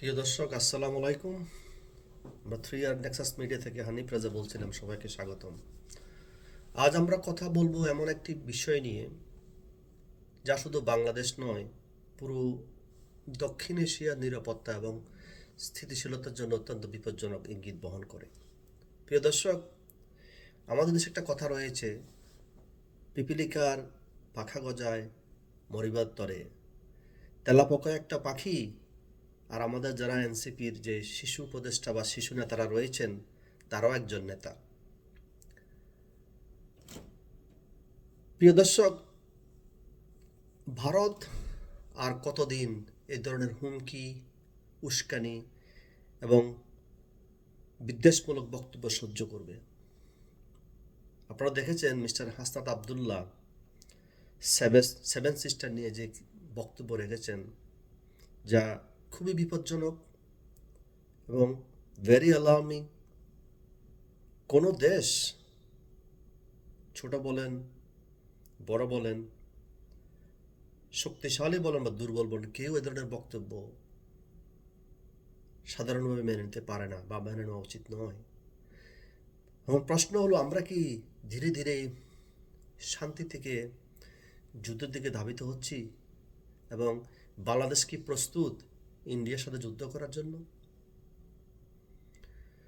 প্রিয় দর্শক, আসসালামু আলাইকুম। আমরা থ্রি আর নেক্সাস মিডিয়া থেকে হানিফ রাজা বলছিলাম, সবাইকে স্বাগতম। আজ আমরা কথা বলব এমন একটি বিষয় নিয়ে, যা শুধু বাংলাদেশ নয়, পুরো দক্ষিণ এশিয়ার নিরাপত্তা এবং স্থিতিশীলতার জন্য অত্যন্ত বিপজ্জনক ইঙ্গিত বহন করে। প্রিয় দর্শক, আমাদের দেশে একটা কথা রয়েছে, পিপিলিকার পাখা গজায় মরিবার তরে। তেলাপোকা একটা পাখি আর আমাদের যারা এনসিপির যে শিশু উপদেষ্টা বা শিশু নেতারা রয়েছেন, তারাও একজন নেতা। প্রিয় দর্শক, ভারত আর কতদিন এ ধরনের হুমকি, উস্কানি এবং বিদ্বেষমূলক বক্তব্য সহ্য করবে? আপনারা দেখেছেন mister Hasnat Abdullah seven seven sister নিয়ে যে বক্তব্য রেখেছেন, যা খুবই বিপজ্জনক এবং ভেরি অ্যালার্মিং কোনো দেশ, ছোট বলেন, বড় বলেন, শক্তিশালী বলেন বা দুর্বল বলেন, কেউ এ ধরনের বক্তব্য সাধারণভাবে মেনে নিতে পারে না বা মেনে নেওয়া উচিত নয়। এখন প্রশ্ন হলো, আমরা কি ধীরে ধীরে শান্তি থেকে, যুদ্ধের দিকে ধাবিত হচ্ছি এবং বাংলাদেশ কি প্রস্তুত? ইন্ডিয়ার সাথে যুদ্ধ করার জন্য?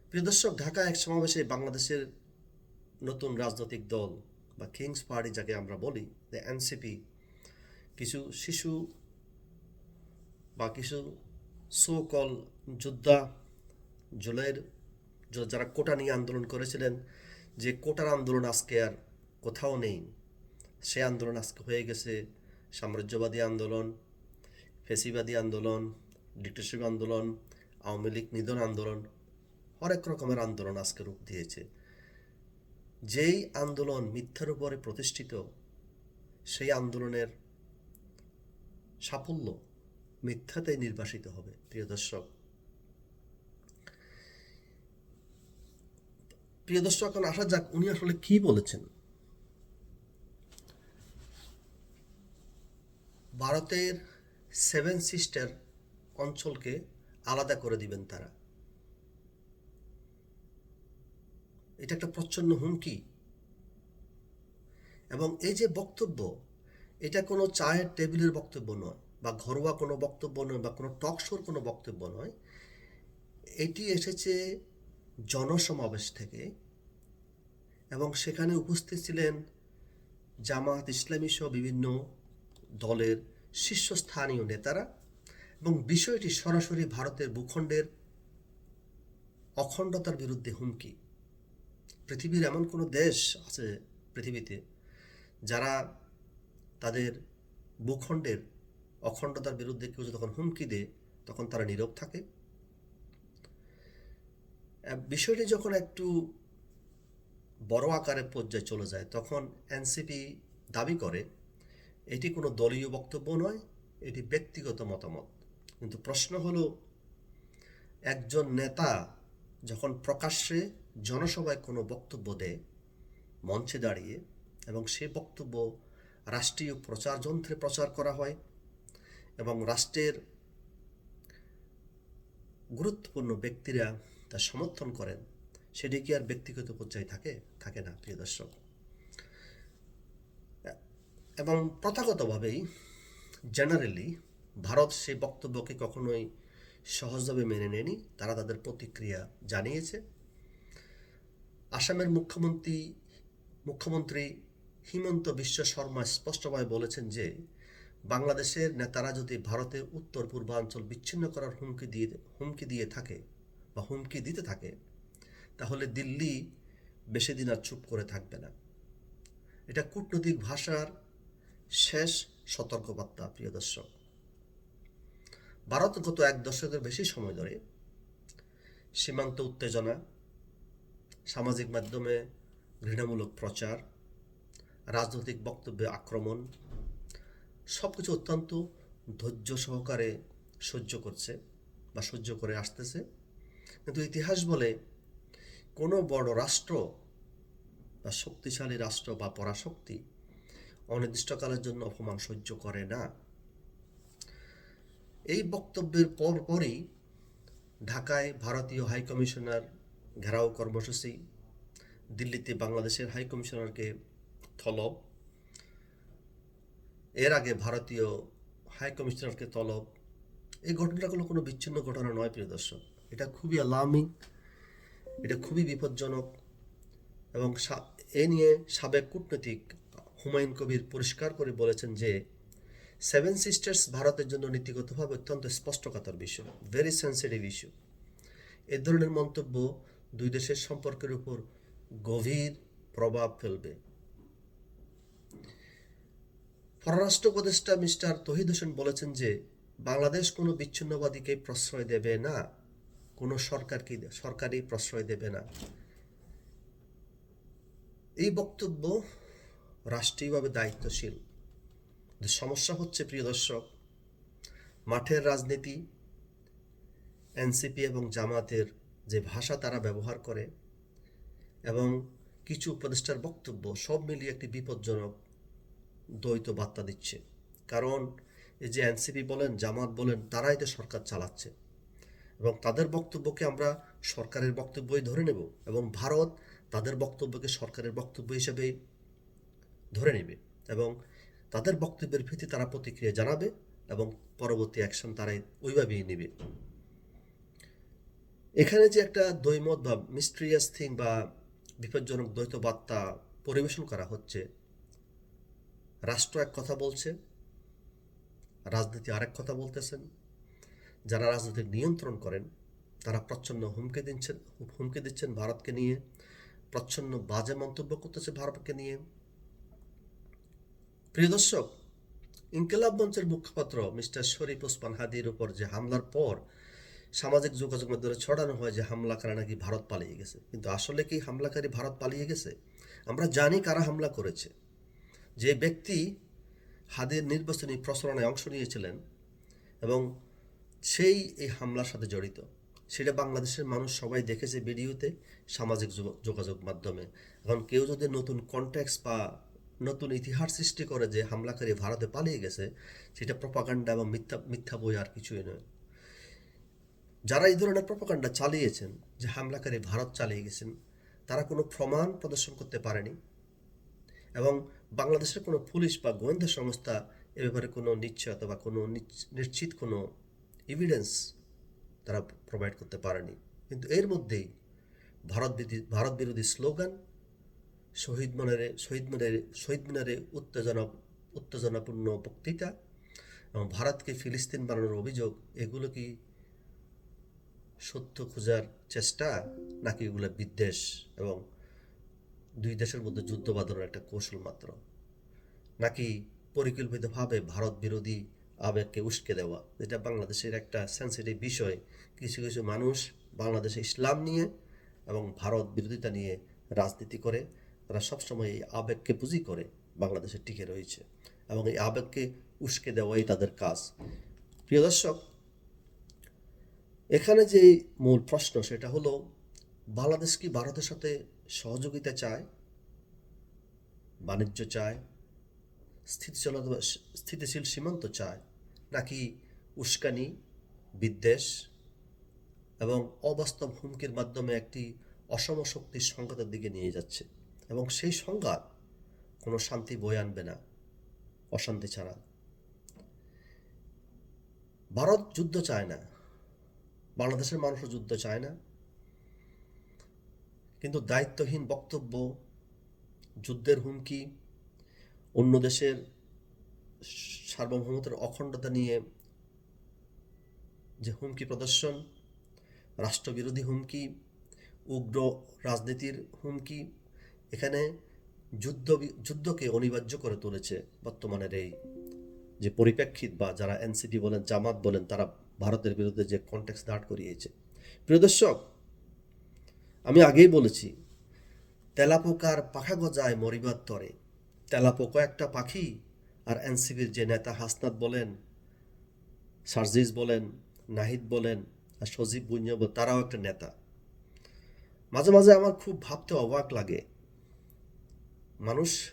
প্রিয় দর্শক ঢাকা এক সমাবেশে বাংলাদেশের নতুন রাজনৈতিক দল, বা কিংস পার্টি যাকে আমরা বলি যে এনসিপি কিছু শিশু বা কিছু সো কল যোদ্ধা জুলাইয়ের যারা কোটা নিয়ে আন্দোলন করেছিলেন, যে কোটার আন্দোলন আজকে আর কোথাও নেই। সে আন্দোলন আজকে হয়ে গেছে সাম্রাজ্যবাদী আন্দোলন, ফেসিবাদী আন্দোলন ডিক্টেশিপ আন্দোলন, আওয়ামী লীগ নিধন আন্দোলন, হরেক রকমের আন্দোলন আজকে রূপ দিয়েছে। যেই আন্দোলন মিথ্যার উপরে প্রতিষ্ঠিত, সেই আন্দোলনের সাফল্য মিথ্যাতেই নির্বাসিত হবে, প্রিয় দর্শক। প্রিয় দর্শক, এখন আসা যাক উনি আসলে কি বলেছেন। ভারতের সেভেন সিস্টার অঞ্চলকে আলাদা করে দিবেন তারা। এটা একটা প্রচ্ছন্ন হুমকি। এবং এই যে বক্তব্য, এটা কোনো চায়ের টেবিলের বক্তব্য নয়, বা ঘরোয়া কোনো বক্তব্য নয়, বা কোনো টক শোর কোনো বক্তব্য নয়। এটি এসেছে জনসমাবেশ থেকে, এবং সেখানে উপস্থিত ছিলেন জামাত ইসলামী সহ বিভিন্ন দলের শীর্ষস্থানীয় নেতারা। এবং বিষয়টি সরাসরি ভারতের ভূখণ্ডের অখণ্ডতার বিরুদ্ধে হুমকি। পৃথিবীর এমন কোনো দেশ আছে পৃথিবীতে যারা তাদের ভূখণ্ডের অখণ্ডতার বিরুদ্ধে কেউ যখন হুমকি দেয়, তখন তারা নীরব থাকে। বিষয়টি যখন একটু বড় আকারের পর্যায়ে চলে যায়, তখন এনসিপি দাবি করে, এটি কোনো দলীয় বক্তব্য নয়, এটি ব্যক্তিগত মতামত। কিন্তু প্রশ্ন হলো, একজন নেতা যখন প্রকাশ্যে জনসভায় কোনো বক্তব্য দেয়, মঞ্চে দাঁড়িয়ে এবং সে বক্তব্য রাষ্ট্রীয় প্রচার যন্ত্রে প্রচার করা হয় এবং রাষ্ট্রের গুরুত্বপূর্ণ ব্যক্তিরা তা সমর্থন করেন, সেটি কি আর ব্যক্তিগত পর্যায়ে থাকে? থাকে না, প্রিয় দর্শক। এবং প্রথাগতভাবেই জেনারেলি ভারত সেই বক্তব্যকে কখনোই সহজভাবে মেনে নেয়নি। তারা তাদের প্রতিক্রিয়া জানিয়েছে। আসামের মুখ্যমন্ত্রী মুখ্যমন্ত্রী হিমন্ত বিশ্ব শর্মা স্পষ্টভাবে বলেছেন যে, বাংলাদেশের নেতারা যদি ভারতের উত্তর পূর্বাঞ্চল বিচ্ছিন্ন করার হুমকি দিয়ে হুমকি দিয়ে থাকে বা হুমকি দিতে থাকে, তাহলে দিল্লি বেশি দিন আর চুপ করে থাকবে না। এটা কূটনৈতিক ভাষার শেষ সতর্কবার্তা, প্রিয় দর্শক। ভারত গত এক দশকের বেশি সময় ধরে সীমান্ত উত্তেজনা, সামাজিক মাধ্যমে ঘৃণামূলক প্রচার, রাজনৈতিক বক্তব্যে আক্রমণ সব কিছু অত্যন্ত ধৈর্য সহকারে সহ্য করছে বা সহ্য করে আসতেছে। কিন্তু ইতিহাস বলে কোনো বড় রাষ্ট্র বা শক্তিশালী রাষ্ট্র বা পরাশক্তি অনির্দিষ্টকালের জন্য অপমান সহ্য করে না। এই বক্তব্যের পর পরই ঢাকায় ভারতীয় হাই কমিশনার ঘেরাও কর্মসূচি, দিল্লিতে বাংলাদেশের হাই কমিশনারকে তলব, এর আগে ভারতীয় হাই কমিশনারকে তলব। এই ঘটনাগুলো কোনো বিচ্ছিন্ন ঘটনা নয়, প্রিয় দর্শক। এটা খুবই অ্যালার্মিং এটা খুবই বিপজ্জনক এবং এ নিয়ে সাবেক কূটনীতিক হুমায়ুন কবির পরিষ্কার করে বলেছেন যে সেভেন সিস্টার্স ভারতের জন্য নীতিগতভাবে অত্যন্ত স্পষ্টকাতর বিষয় ভেরি সেন্সিটিভ ইস্যু এ ধরনের মন্তব্য দুই দেশের সম্পর্কের উপর গভীর প্রভাব ফেলবে। পররাষ্ট্র উপদেষ্টা মিস্টার তহিদ হোসেন বলেছেন যে, বাংলাদেশ কোনো বিচ্ছিন্নবাদীকে প্রশ্রয় দেবে না, কোনো সরকারকে সরকারি প্রশ্রয় দেবে না। এই বক্তব্য রাষ্ট্রীয়ভাবে দায়িত্বশীল। সমস্যা হচ্ছে, প্রিয় দর্শক, মাঠের রাজনীতি, এনসিপি এবং জামাতের যে ভাষা তারা ব্যবহার করে এবং কিছু উপদেষ্টার বক্তব্য সব মিলিয়ে একটি বিপজ্জনক দ্বৈত বার্তা দিচ্ছে। কারণ এই যে এনসিপি বলেন, জামাত বলেন, তারাই তো সরকার চালাচ্ছে এবং তাদের বক্তব্যকে আমরা সরকারের বক্তব্যই ধরে নেব এবং ভারত তাদের বক্তব্যকে সরকারের বক্তব্য হিসেবে ধরে নেবে এবং তাদের বক্তব্যের ভিত্তি তারা প্রতিক্রিয়া জানাবে এবং পরবর্তী অ্যাকশন তারাই ওইভাবেই নেবে। এখানে যে একটা দ্বৈমত বা মিস্ট্রিয়াস থিং বা বিপজ্জনক দ্বৈত বার্তা পরিবেশন করা হচ্ছে, রাষ্ট্র এক কথা বলছে, রাজনীতি আরেক কথা বলতেছেন। যারা রাজনীতির নিয়ন্ত্রণ করেন, তারা প্রচ্ছন্ন হুমকি দিচ্ছেন হুমকি দিচ্ছেন ভারতকে নিয়ে, প্রচ্ছন্ন বাজে মন্তব্য করতেছে ভারতকে নিয়ে। প্রিয় দর্শক, ইনকিলাব মঞ্চের মুখপাত্র মিস্টার শরীফ ওসমান হাদির উপর যে হামলার পর সামাজিক যোগাযোগ মাধ্যমে ছড়ানো হয় যে হামলাকারী নাকি ভারত পালিয়ে গেছে, কিন্তু আসলে কি হামলাকারী ভারত পালিয়ে গেছে? আমরা জানি কারা হামলা করেছে। যে ব্যক্তি হাদির নির্বাচনী প্রচারণায় অংশ নিয়েছিলেন এবং সেই এই হামলার সাথে জড়িত, সেটা বাংলাদেশের মানুষ সবাই দেখেছে ভিডিওতে, সামাজিক যোগ- যোগাযোগ মাধ্যমে। এখন কেউ যদি নতুন কন্ট্যাক্ট বা নতুন ইতিহাস সৃষ্টি করে যে হামলাকারী ভারতে পালিয়ে গেছে, সেটা প্রপাকাণ্ডা এবং মিথ্যা মিথ্যা বই আর কিছুই নয়। যারা এই ধরনের প্রপাকাণ্ডা চালিয়েছেন, যে হামলাকারী ভারত চালিয়ে গেছেন, তারা কোনো প্রমাণ প্রদর্শন করতে পারেনি এবং বাংলাদেশের কোনো পুলিশ বা গোয়েন্দা সংস্থা এ ব্যাপারে কোনো নিশ্চয়তা বা কোনো নিশ্চিত কোনো এভিডেন্স তারা প্রোভাইড করতে পারেনি। কিন্তু এর মধ্যেই ভারত ভারত বিরোধী স্লোগান শহীদ মিনারে শহীদ মিনারে শহীদ মিনারে উত্তেজনা, উত্তেজনাপূর্ণ বক্তৃতা এবং ভারতকে ফিলিস্তিন বানানোর অভিযোগ, এগুলো কি সত্য খোঁজার চেষ্টা নাকি এগুলো বিদ্বেষ এবং দুই দেশের মধ্যে যুদ্ধ বাঁধানোর একটা কৌশল মাত্র? নাকি পরিকল্পিতভাবে ভারত বিরোধী আবেগকে উস্কে দেওয়া? যেটা বাংলাদেশের একটা সেন্সিটিভ বিষয়। কিছু কিছু মানুষ বাংলাদেশে ইসলাম নিয়ে এবং ভারত বিরোধিতা নিয়ে রাজনীতি করে। তারা সবসময় এই আবেগকে পুঁজি করে বাংলাদেশে টিকে রয়েছে এবং এই আবেগকে উস্কে দেওয়াই তাদের কাজ। প্রিয় দর্শক, এখানে যে মূল প্রশ্ন সেটা হলো, বাংলাদেশ কি ভারতের সাথে সহযোগিতা চায়, বাণিজ্য চায়, স্থিতিশীলতা, স্থিতিশীল সীমান্ত চায়, নাকি উস্কানি, বিদ্বেষ এবং অবাস্তব হুমকির মাধ্যমে একটি অসম শক্তির সংঘাতের দিকে নিয়ে যাচ্ছে? এবং সেই সংঘাত কোনো শান্তি বয়ে আনবে না, অশান্তি ছাড়া। ভারত যুদ্ধ চায় না, বাংলাদেশের মানুষও যুদ্ধ চায় না। কিন্তু দায়িত্বহীন বক্তব্য, যুদ্ধের হুমকি, অন্য দেশের সার্বভৌমত্বের অখণ্ডতা নিয়ে যে হুমকি প্রদর্শন, রাষ্ট্রবিরোধী হুমকি, উগ্র রাজনীতির হুমকি এখানে যুদ্ধ যুদ্ধকে অনিবার্য করে তুলেছে বর্তমানের এই যে পরিপ্রেক্ষিত বা যারা এনসিপি বলেন, জামাত বলেন, তারা ভারতের বিরুদ্ধে যে কন্টেক্স দাঁড় করিয়েছে। প্রিয় দর্শক, আমি আগেই বলেছি, তেলাপোকার পাখা গজায় মরিবার তরে। তেলাপোকা একটা পাখি, আর এনসিপির যে নেতা হাসনাত বলেন, সার্জিস বলেন, নাহিদ বলেন, আর সজীব বুঞ্জব তারাও একটা নেতা। মাঝে মাঝে আমার খুব ভাবতে অবাক লাগে মানুষ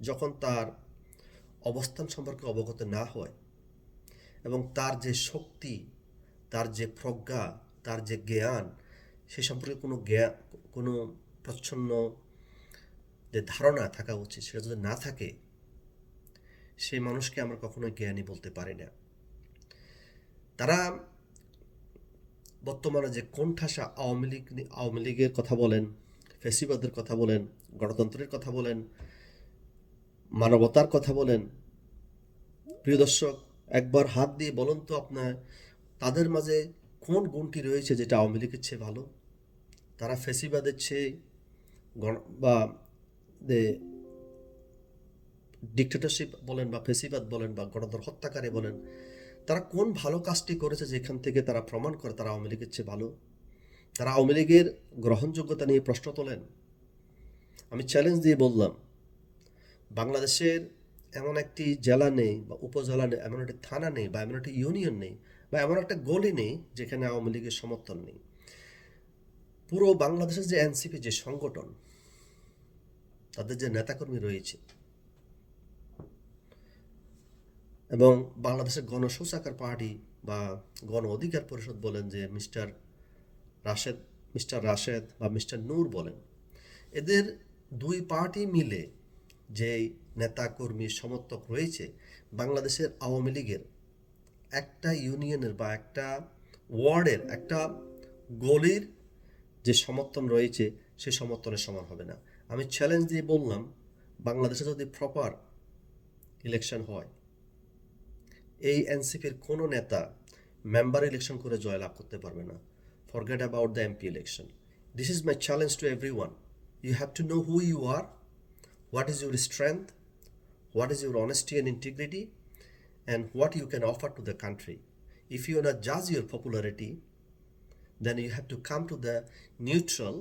যখন তার অবস্থান সম্পর্কে অবগত না হয় এবং তার যে শক্তি, তার যে প্রজ্ঞা, তার যে জ্ঞান, সে সম্পর্কে কোনো জ্ঞান কোনো প্রচ্ছন্ন যে ধারণা থাকা উচিত, সেটা যদি না থাকে, সেই মানুষকে আমরা কখনোই জ্ঞানী বলতে পারি না। তারা বর্তমানে যে কোণঠাসা আওয়ামী লীগ, আওয়ামী লীগের কথা বলেন, ফেসিবাদের কথা বলেন গণতন্ত্রের কথা বলেন, মানবতার কথা বলেন। প্রিয় দর্শক, একবার হাত দিয়ে বলুন তো আপনার, তাদের মাঝে কোন গুণটি রয়েছে যেটা আওয়ামী লীগের চেয়ে ভালো? তারা ফেসিবাদের চেয়ে গণ বা ডিক্টেটরশিপ বলেন বা ফেসিবাদ বলেন বা গণতন্ত্র হত্যাকারী বলেন, তারা কোন ভালো কাজটি করেছে যেখান থেকে তারা প্রমাণ করে তারা আওয়ামী লীগের চেয়ে ভালো? তারা আওয়ামী লীগের গ্রহণযোগ্যতা নিয়ে প্রশ্ন তোলেন। আমি চ্যালেঞ্জ দিয়ে বললাম, বাংলাদেশের এমন একটি জেলা নেই বা উপজেলা নেই, এমন একটি থানা নেই বা এমন একটি ইউনিয়ন নেই বা এমন একটা গলি নেই যেখানে আওয়ামী লীগের সমর্থন নেই। পুরো বাংলাদেশের যে এনসিপি যে সংগঠন, তাদের যে নেতাকর্মী রয়েছে এবং বাংলাদেশের গণশৌচাকার পার্টি বা গণ অধিকার পরিষদ বলেন যে মিস্টার রাশেদ মিস্টার রাশেদ বা মিস্টার নূর বলেন এদের দুই পার্টি মিলে যে নেতা কর্মী সমর্থক রয়েছে বাংলাদেশের আওয়ামী লীগের, একটা ইউনিয়নের বা একটা ওয়ার্ডের, একটা গলির যে সমর্থন রয়েছে সেই সমর্থনের সমান হবে না। আমি চ্যালেঞ্জ দিয়ে বললাম, বাংলাদেশে যদি প্রপার ইলেকশন হয়, এই এনসিপির কোনো নেতা মেম্বার ইলেকশন করে জয়লাভ করতে পারবে না। Forget about the MP election this is my challenge to every one you have to know who you are, what is your strength, what is your honesty and integrity, and what you can offer to the country. If you want to judge your popularity, then you have to come to the neutral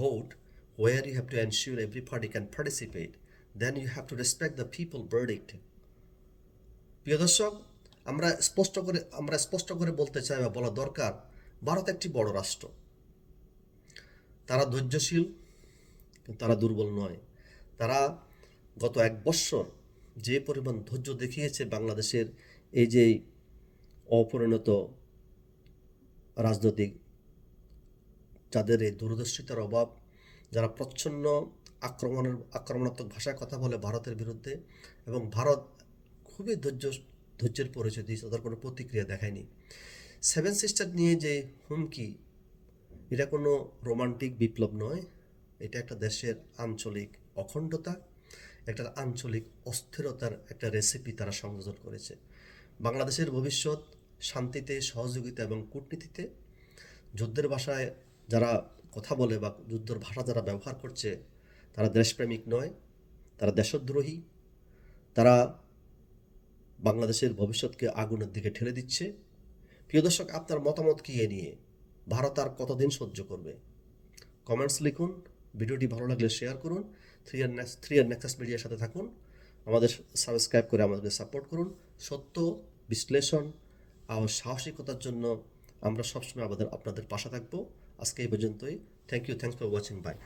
vote where you have to ensure every party can participate. Then you have to respect the people verdict. প্রিয় দর্শক আমরা স্পষ্ট করে আমরা স্পষ্ট করে বলতে চাই বা বলা দরকার ভারত একটি বড় রাষ্ট্র তারা ধৈর্যশীল তারা দুর্বল নয়। তারা গত এক বৎসর যে পরিমাণ ধৈর্য দেখিয়েছে বাংলাদেশের এই যে অপরিণত রাজনৈতিক, যাদের এই দূরদর্শিতার অভাব, যারা প্রচ্ছন্ন আক্রমণের, আক্রমণাত্মক ভাষায় কথা বলে ভারতের বিরুদ্ধে এবং ভারত খুবই ধৈর্য, ধৈর্যের পরিচয় দিয়েছে তাদের কোনো প্রতিক্রিয়া দেখায়নি। সেভেন সিস্টার নিয়ে যে হুমকি, এটা কোনো রোমান্টিক বিপ্লব নয়। এটা একটা দেশের আঞ্চলিক অখণ্ডতা, একটা আঞ্চলিক অস্থিরতার একটা রেসিপি তারা সংযোজন করেছে। বাংলাদেশের ভবিষ্যৎ শান্তিতে, সহযোগিতা এবং কূটনীতিতে যুদ্ধের ভাষায় যারা কথা বলে বা যুদ্ধের ভাষা যারা ব্যবহার করছে, তারা দেশপ্রেমিক নয়, তারা দেশদ্রোহী, তারা বাংলাদেশের ভবিষ্যৎকে আগুনের দিকে ঠেলে দিচ্ছে। প্রিয় দর্শক, আপনার মতামত কি এ নিয়ে? ভারত আর কতদিন সহ্য করবে? কমেন্টস লিখুন। ভিডিওটি ভালো লাগলে শেয়ার করুন three R next three R Nexus মিডিয়ার সাথে থাকুন, আমাদের সাবস্ক্রাইব করে আমাদেরকে সাপোর্ট করুন। সত্য, বিশ্লেষণ আর সাহসিকতার জন্য আমরা সবসময় আমাদের, আপনাদের পাশে থাকব। আজকে এই পর্যন্তই। Thank you thanks for watching bye